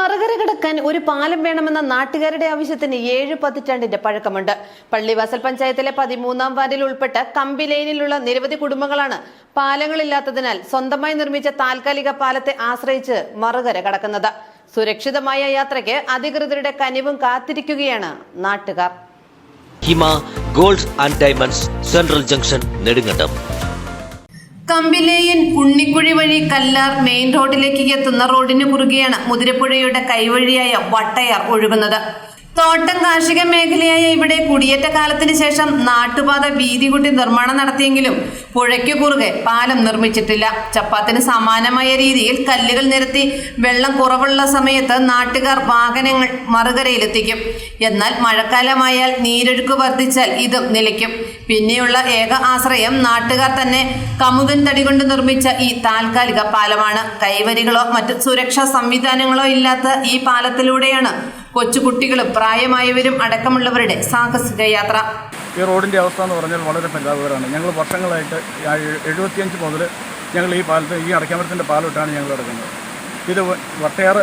മറുകര കിടക്കാൻ ഒരു പാലം വേണമെന്ന നാട്ടുകാരുടെ ആവശ്യത്തിന് ഏഴ് പതിറ്റാണ്ടിന്റെ പഴക്കമുണ്ട്. പള്ളിവാസൽ പഞ്ചായത്തിലെ പതിമൂന്നാം വാർഡിൽ ഉൾപ്പെട്ട കമ്പി ലൈനിലുള്ള നിരവധി കുടുംബങ്ങളാണ് പാലങ്ങളില്ലാത്തതിനാൽ സ്വന്തമായി നിർമ്മിച്ച താൽക്കാലിക പാലത്തെ ആശ്രയിച്ച് മറുകര കടക്കുന്നത്. സുരക്ഷിതമായ യാത്രയ്ക്ക് അധികൃതരുടെ കനിവും കാത്തിരിക്കുകയാണ് നാട്ടുകാർ. Hima gold and diamonds central junction Nedumkandam. കമ്പിലേയൻ Unnikuzhi വഴി കല്ലാർ മെയിൻ റോഡിലേക്ക് എത്തുന്ന റോഡിന് കുറുകെയാണ് മുതിരപ്പുഴയുടെ കൈവഴിയായ വട്ടയാർ ഒഴുകുന്നത്. തോട്ടം കാർഷിക മേഖലയായ ഇവിടെ കുടിയേറ്റ കാലത്തിന് ശേഷം നാട്ടുപാത വീതി കൂട്ടി നിർമ്മാണം നടത്തിയെങ്കിലും പുഴയ്ക്ക് കുറുകെ പാലം നിർമ്മിച്ചിട്ടില്ല. ചപ്പാത്തിന് സമാനമായ രീതിയിൽ കല്ലുകൾ നിരത്തി വെള്ളം കുറവുള്ള സമയത്ത് നാട്ടുകാർ വാഹനങ്ങൾ മറുകരയിലെത്തിക്കും. എന്നാൽ മഴക്കാലമായാൽ നീരൊഴുക്ക് വർദ്ധിച്ചാൽ ഇതും നിലയ്ക്കും. പിന്നെയുള്ള ഏക ആശ്രയം നാട്ടുകാർ തന്നെ കമുകൻ തടി കൊണ്ട് നിർമ്മിച്ച ഈ താൽക്കാലിക പാലമാണ്. കൈവരികളോ മറ്റ് സുരക്ഷാ സംവിധാനങ്ങളോ ഇല്ലാത്ത ഈ പാലത്തിലൂടെയാണ് കൊച്ചുകുട്ടികളും പ്രായമായവരും അടക്കമുള്ളവരുടെ സാഹസിക യാത്ര. ഈ റോഡിന്റെ അവസ്ഥ എന്ന് പറഞ്ഞാൽ വളരെ പരിതാപകരമാണ് ഞങ്ങൾ വർഷങ്ങളായിട്ട് എഴുപത്തിയഞ്ച് മുതൽ ഞങ്ങൾ ഈ പാലത്ത് ഈ അടയ്ക്കാമരത്തിന്റെ പാലിട്ടാണ് ഞങ്ങൾ കിടക്കുന്നത് ഇത് വട്ടയാറ്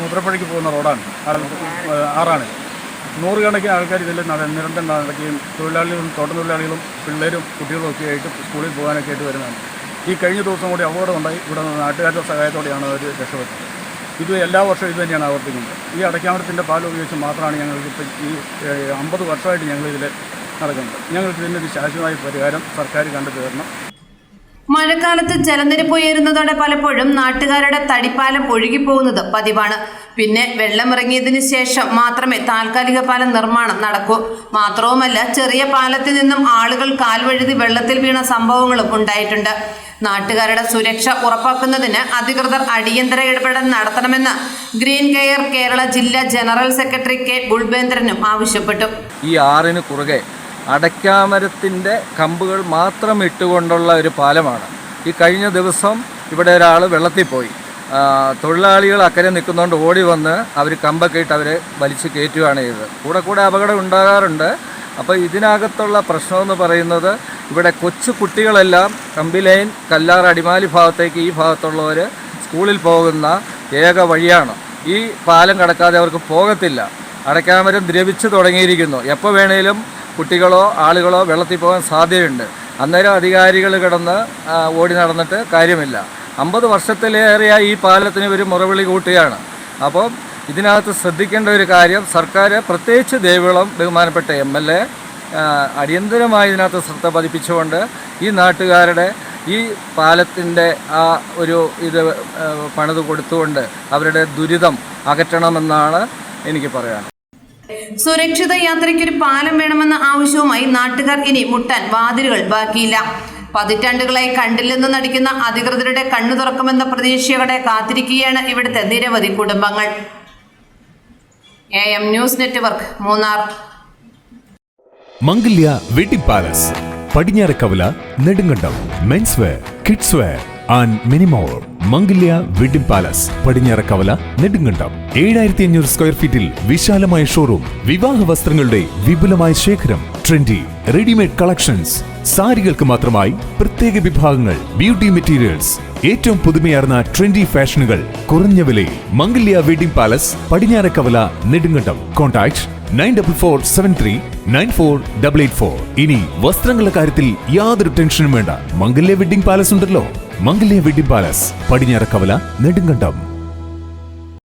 മുദ്രപ്പുഴയ്ക്ക് പോകുന്ന റോഡാണ്. ആറ് ആറാണ്. നൂറുകണക്കിന് ആൾക്കാർ ഇതിൽ നിരന്തരം നടക്കുകയും തൊഴിലാളികളും തോട്ടം തൊഴിലാളികളും പിള്ളേരും കുട്ടികളും ഒക്കെ ആയിട്ട് സ്കൂളിൽ പോകാനൊക്കെ ആയിട്ട് വരുന്നതാണ്. ഈ കഴിഞ്ഞ ദിവസം കൂടി അപകടമുണ്ടായി ഇവിടെ നാട്ടുകാരുടെ സഹായത്തോടെയാണ് അവർ രക്ഷപ്പെട്ടത്. ഇത് എല്ലാ വർഷവും ഇത് തന്നെയാണ് ആവർത്തിക്കുന്നത്. ഈ അടയ്ക്കാമരത്തിന്റെ പാൽ ഉപയോഗിച്ച് മാത്രമാണ് ഞങ്ങൾക്ക് ഈ അമ്പത് വർഷമായിട്ട് ഞങ്ങളിതിൽ നടക്കുന്നത്. ഞങ്ങൾക്ക് ഒരു ശാശ്വതമായ പരിഹാരം സർക്കാർ കണ്ടു തരണം മഴക്കാലത്ത് ജലനിരപ്പ് ഉയരുന്നതോടെ പലപ്പോഴും നാട്ടുകാരുടെ തടിപ്പാലം ഒഴുകിപ്പോകുന്നത് പതിവാണ്. പിന്നെ വെള്ളമിറങ്ങിയതിനു ശേഷം മാത്രമേ താൽക്കാലിക പാലം നിർമ്മാണം നടക്കൂ. മാത്രവുമല്ല ചെറിയ പാലത്തിൽ നിന്നും ആളുകൾ കാൽവഴുതി വെള്ളത്തിൽ വീണ സംഭവങ്ങളും ഉണ്ടായിട്ടുണ്ട്. നാട്ടുകാരുടെ സുരക്ഷ ഉറപ്പാക്കുന്നതിന് അധികൃതർ അടിയന്തര ഇടപെടൽ നടത്തണമെന്ന് ഗ്രീൻ കെയർ കേരള ജില്ലാ ജനറൽ സെക്രട്ടറി കെ. ഗുൾബേന്ദ്രനും ആവശ്യപ്പെട്ടു. ഈ ആറിന് കുറുകെ അടയ്ക്കാമരത്തിന്റെ കമ്പുകൾ മാത്രം ഇട്ടുകൊണ്ടുള്ള ഒരു പാലമാണ്. ഈ കഴിഞ്ഞ ദിവസം ഇവിടെ ഒരാൾ വെള്ളത്തിൽ പോയി. തൊഴിലാളികൾ അക്കരെ നിൽക്കുന്നതുകൊണ്ട് ഓടി വന്ന് അവർ കമ്പൊക്കെ ഇട്ട് അവരെ വലിച്ചു കയറ്റുകയാണ് ചെയ്തത്. കൂടെ കൂടെ അപകടം ഉണ്ടാകാറുണ്ട്. അപ്പോൾ ഇതിനകത്തുള്ള പ്രശ്നമെന്ന് പറയുന്നത് ഇവിടെ കൊച്ചു കുട്ടികളെല്ലാം കമ്പി ലൈൻ കല്ലാർ അടിമാലി ഭാഗത്തേക്ക് ഈ ഭാഗത്തുള്ളവർ സ്കൂളിൽ പോകുന്ന ഏക വഴിയാണ്. ഈ പാലം കടക്കാതെ അവർക്ക് പോകത്തില്ല. അടയ്ക്കാമരം ദ്രവിച്ചു തുടങ്ങിയിരിക്കുന്നു. എപ്പോൾ വേണേലും കുട്ടികളോ ആളുകളോ വെള്ളത്തിൽ പോകാൻ സാധ്യതയുണ്ട്. അന്നേരം അധികാരികൾ കിടന്ന് ഓടി നടന്നിട്ട് കാര്യമില്ല. അമ്പത് വർഷത്തിലേറെയായി ഈ പാലത്തിന് ഒരു മുറവിളി കൂട്ടുകയാണ്. അപ്പോൾ ഇതിനകത്ത് ശ്രദ്ധിക്കേണ്ട ഒരു കാര്യം സർക്കാർ പ്രത്യേകിച്ച് ദേവികുളം ബഹുമാനപ്പെട്ട എം എൽ എ അടിയന്തരമായി ഇതിനകത്ത് ശ്രദ്ധ പതിപ്പിച്ചുകൊണ്ട് ഈ നാട്ടുകാരുടെ ഈ പാലത്തിന്റെ ആ ഒരു ഇത് പണിത് കൊടുത്തുകൊണ്ട് അവരുടെ ദുരിതം അകറ്റണമെന്നാണ് എനിക്ക് പറയാൻ സുരക്ഷിത യാത്രയ്ക്ക് ഒരു പാലം വേണമെന്ന ആവശ്യവുമായി നാട്ടുകാർ ഇനി മുട്ടാൻ വാതിലുകൾ ബാക്കിയില്ല. പതിറ്റാണ്ടുകളായി കണ്ടില്ലെന്ന് നടിക്കുന്ന അധികൃതരുടെ കണ്ണു തുറക്കുമെന്ന പ്രതീക്ഷയോടെ കാത്തിരിക്കുകയാണ് ഇവിടുത്തെ നിരവധി കുടുംബങ്ങൾ. News network Munnar. Mangalya wedding palace Padinjarakkavala Nedumkandam men's wear kids wear and Minimore Mangalya wedding palace Padinjarakkavala Nedumkandam. ഏഴായിരത്തി അഞ്ഞൂറ് സ്ക്വയർ ഫീറ്റിൽ വിശാലമായ ഷോറൂം വിവാഹ വസ്ത്രങ്ങളുടെ വിപുലമായ ശേഖരം ട്രെൻഡി റെഡിമെയ്ഡ് കളക്ഷൻസ് സാരികൾക്ക് മാത്രമായി പ്രത്യേക വിഭാഗങ്ങൾ ബ്യൂട്ടി മെറ്റീരിയൽസ് ഏറ്റവും പുതുമയാർന്ന ട്രെൻഡി ഫാഷനുകൾ കുറഞ്ഞ വിലയിൽ Mangalya wedding palace Padinjarakkavala Nedumkandam. Contact nine double four seven three nine four double eight four ഇനി വസ്ത്രങ്ങളുടെ കാര്യത്തിൽ യാതൊരു ടെൻഷനും വേണ്ട. മംഗല്യ വെഡിംഗ് പാലസ് ഉണ്ടല്ലോ. Mangalya wedding palace Padinjarakkavala Nedumkandam.